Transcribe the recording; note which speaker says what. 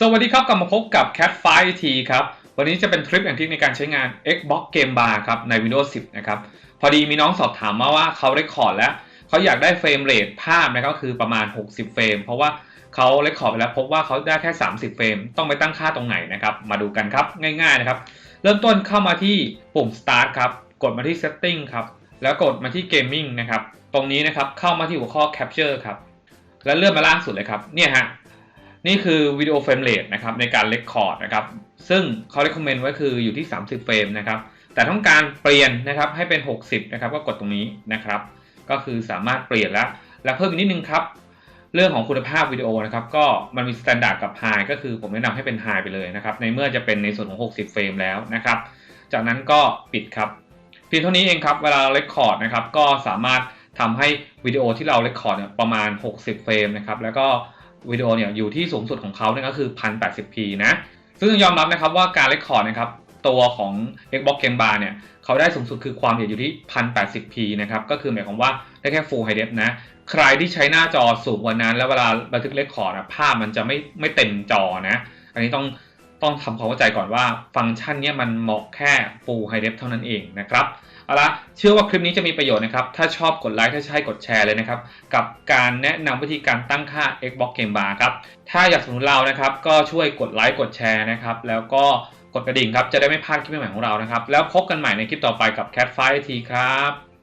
Speaker 1: สวัสดีครับกลับมาพบกับ Cat 5 T ครับ วันนี้จะเป็นทริปแอนทิกในการใช้งาน Xbox Game Bar ครับ ใน Windows 10 นะครับ พอดีมีน้องสอบถามมาว่าเขาเรคคอร์ดแล้ว เขาอยากได้เฟรมเรทภาพนะครับก็คือประมาณ 60 เฟรม เพราะว่าเขาเรคคอร์ดไปแล้วพบว่าเขาได้แค่ 30 เฟรม ต้องไปตั้งค่าตรงไหนนะครับ มาดูกันครับ ง่ายๆนะครับ เริ่มต้นเข้ามาที่ปุ่ม Start ครับ กดมาที่ Setting ครับ แล้วกดมาที่ Gaming นะครับ ตรงนี้นะครับ เข้ามาที่หัวข้อ Capture ครับ แล้วเลื่อนมาล่างสุดเลยครับ เนี่ยฮะ นี่คือวิดีโอเฟรมเรทนะครับในการเลคคอร์ดนะครับซึ่งเขาเลคคอมเมนต์ไว้คืออยู่ที่ 30 เฟรมนะครับแต่ต้องการเปลี่ยนนะครับให้เป็น 60นะครับก็กดตรงนี้นะครับ ก็คือสามารถเปลี่ยนแล้ว และเพิ่มอีกนิดนึงครับ เรื่องของคุณภาพวิดีโอนะครับก็มันมีสแตนดาร์ดกับ High ก็คือผมแนะนำให้เป็น High ไปเลยนะครับในเมื่อจะเป็นในส่วนของ 60 เฟรมแล้วนะครับ จากนั้นก็ปิดครับเพียงเท่านี้เองครับเวลาเลคคอร์ดนะครับก็สามารถทำให้วิดีโอที่เราเลคคอร์ดประมาณ 60 เฟรมนะครับแล้วก็ วิดีโอเนี่ยอยู่ที่สูงสุดของเขาเนี่ยก็คือ 1080p นะ ซึ่งยอมรับนะครับว่าการเลคคอร์ดนะครับตัวของ Xbox Game Bar เนี่ยเขาได้สูงสุดคือความละเอียดอยู่ที่ 1080p นะครับ ก็คือหมายความว่าได้แค่ Full High Def นะ ใครที่ใช้หน้าจอสูงกว่านั้น แล้วเวลาบันทึกเลคคอร์ดะภาพมันจะไม่ไม่เต็มจอนะ อันนี้ต้อง ต้องทำความเข้าใจก่อนว่าฟังก์ชันนี้มันเหมาะแค่ Full High Def เท่านั้นเองนะครับเอาละเชื่อว่าคลิปนี้จะมีประโยชน์นะครับ ถ้าชอบกดไลค์ ถ้าใช่กดแชร์เลยนะครับ กับการแนะนำวิธีการตั้งค่า Xbox Game Bar ครับ ถ้าอยากสนุนเรานะครับ ก็ช่วยกดไลค์ กดแชร์นะครับ แล้วก็กดกระดิ่งครับ จะได้ไม่พลาดคลิปใหม่ของเรานะครับ แล้วพบกันใหม่ในคลิปต่อไปกับ Cat 5ทีครับ